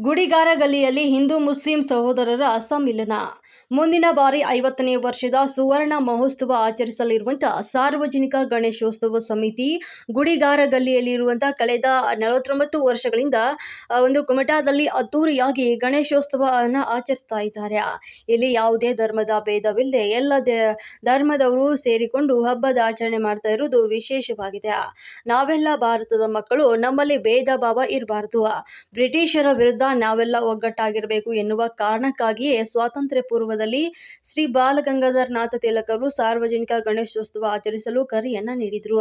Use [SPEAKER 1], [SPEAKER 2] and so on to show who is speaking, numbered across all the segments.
[SPEAKER 1] Gudigar ಗಲ್ಲಿಯಲ್ಲಿ Hindu Muslim ಸಹೋದರರ ಸಮ್ಮಿಲನ ಮುಂದಿನ ಬಾರಿ ಐವತ್ತನೇ ವರ್ಷದ ಸುವರ್ಣ ಮಹೋತ್ಸವ ಆಚರಿಸಲಿರುವಂತಹ ಸಾರ್ವಜನಿಕ ಗಣೇಶೋತ್ಸವ ಸಮಿತಿ ಗುಡಿಗಾರ ಗಲ್ಲಿಯಲ್ಲಿರುವಂತಹ ಕಳೆದ ನಲವತ್ತೊಂಬತ್ತು ವರ್ಷಗಳಿಂದ ಒಂದು ಕುಮಟಾದಲ್ಲಿ ಅದ್ದೂರಿಯಾಗಿ ಗಣೇಶೋತ್ಸವವನ್ನು ಆಚರಿಸ್ತಾ ಇದ್ದಾರೆ. ಇಲ್ಲಿ ಯಾವುದೇ ಧರ್ಮದ ಭೇದವಿಲ್ಲದೆ ಎಲ್ಲ ಧರ್ಮದವರು ಸೇರಿಕೊಂಡು ಹಬ್ಬದ ಆಚರಣೆ ಮಾಡ್ತಾ ಇರುವುದು ವಿಶೇಷವಾಗಿದೆ. ನಾವೆಲ್ಲ ಭಾರತದ ಮಕ್ಕಳು, ನಮ್ಮಲ್ಲಿ ಭೇದ ಭಾವ ಇರಬಾರದು. ಬ್ರಿಟಿಷರ ವಿರುದ್ಧ ನಾವೆಲ್ಲ ಒಗ್ಗಟ್ಟಾಗಿರಬೇಕು ಎನ್ನುವ ಕಾರಣಕ್ಕಾಗಿಯೇ ಸ್ವಾತಂತ್ರ್ಯ ಪೂರ್ವದಲ್ಲಿ ಶ್ರೀ ಬಾಲಗಂಗಾಧರನಾಥ ತಿಲಕರು ಸಾರ್ವಜನಿಕ ಗಣೇಶೋತ್ಸವ ಆಚರಿಸಲು ಕರೆಯನ್ನ ನೀಡಿದ್ರು.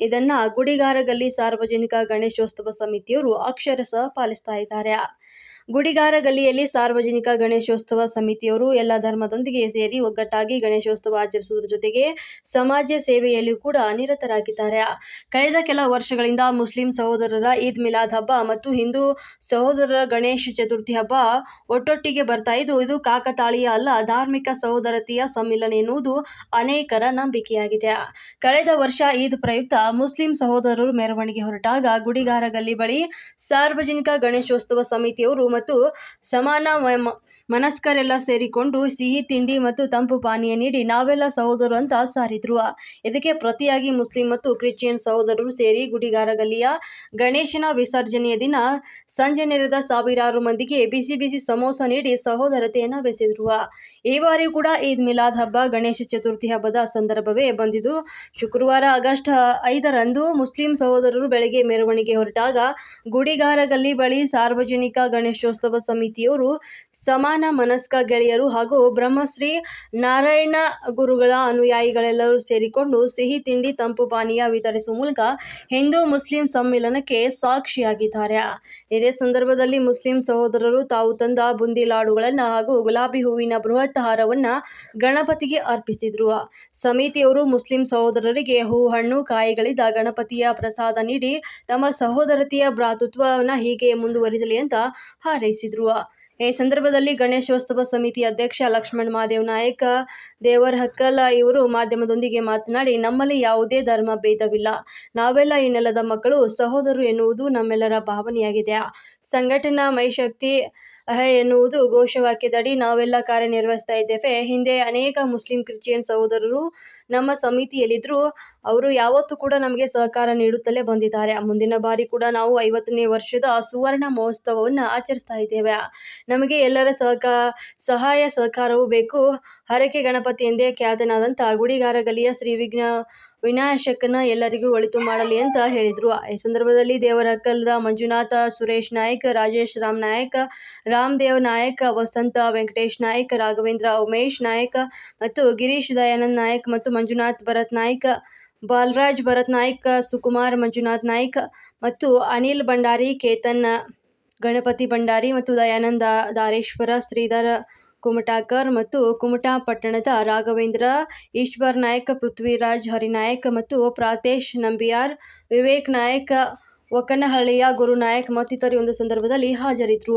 [SPEAKER 1] ಇದನ್ನ ಗುಡಿಗಾರಗಲ್ಲಿ ಸಾರ್ವಜನಿಕ ಗಣೇಶೋತ್ಸವ ಸಮಿತಿಯವರು ಅಕ್ಷರಶಃ ಪಾಲಿಸ್ತಾ ಇದ್ದಾರೆ. ಗುಡಿಗಾರ ಗಲ್ಲಿಯಲ್ಲಿ ಸಾರ್ವಜನಿಕ ಗಣೇಶೋತ್ಸವ ಸಮಿತಿಯವರು ಎಲ್ಲ ಧರ್ಮದೊಂದಿಗೆ ಸೇರಿ ಒಗ್ಗಟ್ಟಾಗಿ ಗಣೇಶೋತ್ಸವ ಆಚರಿಸುವುದರ ಜೊತೆಗೆ ಸಮಾಜ ಸೇವೆಯಲ್ಲಿಯೂ ಕೂಡ ನಿರತರಾಗಿದ್ದಾರೆ ಕಳೆದ ಕೆಲ ವರ್ಷಗಳಿಂದ ಮುಸ್ಲಿಂ ಸಹೋದರರ ಈದ್ ಮಿಲಾದ್ ಹಬ್ಬ ಮತ್ತು ಹಿಂದೂ ಸಹೋದರರ ಗಣೇಶ ಚತುರ್ಥಿ ಹಬ್ಬ ಒಟ್ಟೊಟ್ಟಿಗೆ ಬರ್ತಾ ಇದ್ದು, ಇದು ಕಾಕತಾಳೀಯ ಅಲ್ಲ, ಧಾರ್ಮಿಕ ಸಹೋದರತೆಯ ಸಮ್ಮಿಲನ ಎನ್ನುವುದು ಅನೇಕರ ನಂಬಿಕೆಯಾಗಿದೆ. ಕಳೆದ ವರ್ಷ ಈದ್ ಪ್ರಯುಕ್ತ ಮುಸ್ಲಿಂ ಸಹೋದರರು ಮೆರವಣಿಗೆ ಹೊರಟಾಗ ಗುಡಿಗಾರ ಗಲ್ಲಿ ಬಳಿ ಸಾರ್ವಜನಿಕ ಗಣೇಶೋತ್ಸವ ಸಮಿತಿಯವರು ಮತ್ತು ಸಮಾನ ಮನಸ್ಕರೆಲ್ಲ ಸೇರಿಕೊಂಡು ಸಿಹಿ, ತಿಂಡಿ ಮತ್ತು ತಂಪು ಪಾನೀಯ ನೀಡಿ ನಾವೆಲ್ಲ ಸಹೋದರರು ಅಂತ ಸಾರಿದ್ರು. ಇದಕ್ಕೆ ಪ್ರತಿಯಾಗಿ ಮುಸ್ಲಿಂ ಮತ್ತು ಕ್ರಿಶ್ಚಿಯನ್ ಸಹೋದರರು ಸೇರಿ ಗುಡಿಗಾರ ಗಲ್ಲಿಯ ಗಣೇಶನ ವಿಸರ್ಜನೆಯ ದಿನ ಸಂಜೆ ನೆರೆದ ಸಾವಿರಾರು ಮಂದಿಗೆ ಬಿಸಿ ಬಿಸಿ ಸಮೋಸ ನೀಡಿ ಸಹೋದರತೆಯನ್ನು ಬೆಸೆದ್ರು. ಈ ಬಾರಿ ಕೂಡ ಈದ್ ಮಿಲಾದ್ ಹಬ್ಬ ಗಣೇಶ ಚತುರ್ಥಿ ಹಬ್ಬದ ಸಂದರ್ಭವೇ ಬಂದಿದ್ದು, ಶುಕ್ರವಾರ ಆಗಸ್ಟ್ ಐದರಂದು ಮುಸ್ಲಿಂ ಸಹೋದರರು ಬೆಳಗ್ಗೆ ಮೆರವಣಿಗೆ ಹೊರಟಾಗ ಗುಡಿಗಾರ ಗಲ್ಲಿ ಬಳಿ ಸಾರ್ವಜನಿಕ ಗಣೇಶೋತ್ಸವ ಸಮಿತಿಯವರು ಸಮಾನ ಮನಸ್ಕ ಗೆಳೆಯರು ಹಾಗೂ ಬ್ರಹ್ಮಶ್ರೀ ನಾರಾಯಣ ಗುರುಗಳ ಅನುಯಾಯಿಗಳೆಲ್ಲರೂ ಸೇರಿಕೊಂಡು ಸಿಹಿ ತಿಂಡಿ ತಂಪು ಪಾನೀಯ ವಿತರಿಸುವ ಮೂಲಕ ಹಿಂದೂ ಮುಸ್ಲಿಂ ಸಮ್ಮೇಳನಕ್ಕೆ ಸಾಕ್ಷಿಯಾಗಿದ್ದಾರೆ. ಇದೇ ಸಂದರ್ಭದಲ್ಲಿ ಮುಸ್ಲಿಂ ಸಹೋದರರು ತಾವು ತಂದ ಬುಂದಿ ಲಾಡುಗಳನ್ನು ಹಾಗೂ ಗುಲಾಬಿ ಹೂವಿನ ಬೃಹತ್ ಹಾರವನ್ನು ಗಣಪತಿಗೆ ಅರ್ಪಿಸಿದ್ರು. ಸಮಿತಿಯವರು ಮುಸ್ಲಿಂ ಸಹೋದರರಿಗೆ ಹೂ ಹಣ್ಣು ಕಾಯಿಗಳಿದ್ದ ಗಣಪತಿಯ ಪ್ರಸಾದ ನೀಡಿ ತಮ್ಮ ಸಹೋದರತೆಯ ಭ್ರಾತೃತ್ವವನ್ನು ಹೀಗೆ ಮುಂದುವರಿಸಲಿ ಅಂತ ಹಾರೈಸಿದ್ರು. ಈ ಸಂದರ್ಭದಲ್ಲಿ ಗಣೇಶೋತ್ಸವ ಸಮಿತಿ ಅಧ್ಯಕ್ಷ ಲಕ್ಷ್ಮಣ್ ಮಹಾದೇವ್ ನಾಯಕ, ದೇವರ ಹಕ್ಕಲ ಇವರು ಮಾಧ್ಯಮದೊಂದಿಗೆ ಮಾತನಾಡಿ, ನಮ್ಮಲ್ಲಿ ಯಾವುದೇ ಧರ್ಮ ಭೇದವಿಲ್ಲ. ನಾವೆಲ್ಲ ಈ ನೆಲದ ಮಕ್ಕಳು, ಸಹೋದರರು ಎನ್ನುವುದು ನಮ್ಮೆಲ್ಲರ ಭಾವನೆಯಾಗಿದೆ. ಸಂಘಟನಾ ಮೈಶಕ್ತಿ ಅಹ ಎನ್ನುವುದು ಘೋಷವಾಕ್ಯದಡಿ ನಾವೆಲ್ಲ ಕಾರ್ಯನಿರ್ವಹಿಸ್ತಾ ಇದ್ದೇವೆ. ಹಿಂದೆ ಅನೇಕ ಮುಸ್ಲಿಂ ಕ್ರಿಶ್ಚಿಯನ್ ಸಹೋದರರು ನಮ್ಮ ಸಮಿತಿಯಲ್ಲಿದ್ದರು ಅವರು ಯಾವತ್ತೂ ಕೂಡ ನಮಗೆ ಸಹಕಾರ ನೀಡುತ್ತಲೇ ಬಂದಿದ್ದಾರೆ. ಮುಂದಿನ ಬಾರಿ ಕೂಡ ನಾವು ಐವತ್ತನೇ ವರ್ಷದ ಸುವರ್ಣ ಮಹೋತ್ಸವವನ್ನು ಆಚರಿಸ್ತಾ ಇದ್ದೇವೆ. ನಮಗೆ ಎಲ್ಲರ ಸಹಕ, ಸಹಾಯ ಸಹಕಾರವೂ ಬೇಕು. ಹರಕೆ ಗಣಪತಿ ಎಂದೇ ಖ್ಯಾತನಾದಂಥ ಗುಡಿಗಾರ ಗಲಿಯ ಶ್ರೀ ವಿಘ್ನ ವಿನಾಶಕನ ಎಲ್ಲರಿಗೂ ಒಳಿತು ಮಾಡಲಿ ಅಂತ ಹೇಳಿದರು. ಈ ಸಂದರ್ಭದಲ್ಲಿ ದೇವರಕ್ಕಲ್ದ ಮಂಜುನಾಥ, ಸುರೇಶ್ ನಾಯ್ಕ, ರಾಜೇಶ್ ರಾಮ್ ನಾಯಕ್, ರಾಮದೇವ್ ನಾಯಕ್, ವಸಂತ ವೆಂಕಟೇಶ್ ನಾಯ್ಕ, ರಾಘವೇಂದ್ರ ಉಮೇಶ್ ನಾಯಕ್ ಮತ್ತು ಗಿರೀಶ್ ದಯಾನಂದ್ ನಾಯಕ್ ಮತ್ತು ಮಂಜುನಾಥ್ ಭರತ್ ನಾಯ್ಕ, ಬಾಲರಾಜ್ ಭರತ್ ನಾಯ್ಕ, ಸುಕುಮಾರ್ ಮಂಜುನಾಥ್ ನಾಯ್ಕ ಮತ್ತು ಅನಿಲ್ ಭಂಡಾರಿ, ಕೇತನ್ ಗಣಪತಿ ಭಂಡಾರಿ ಮತ್ತು ದಯಾನಂದ ದಾರೇಶ್ವರ ಶ್ರೀಧರ ಕುಮಟಾಕರ್ ಮತ್ತು ಕುಮಟಾ ಪಟ್ಟಣದ ರಾಘವೇಂದ್ರ, ಈಶ್ವರ್ ನಾಯಕ್, ಪೃಥ್ವಿರಾಜ್ ಹರಿನಾಯಕ್ ಮತ್ತು ಪ್ರಾತೇಶ್ ನಂಬಿಯಾರ್, ವಿವೇಕ್ ನಾಯಕ್, ಒಕ್ಕನಹಳ್ಳಿಯ ಗುರುನಾಯಕ್ ಮತ್ತಿತರರು ಒಂದು ಸಂದರ್ಭದಲ್ಲಿ ಹಾಜರಿದ್ದರು.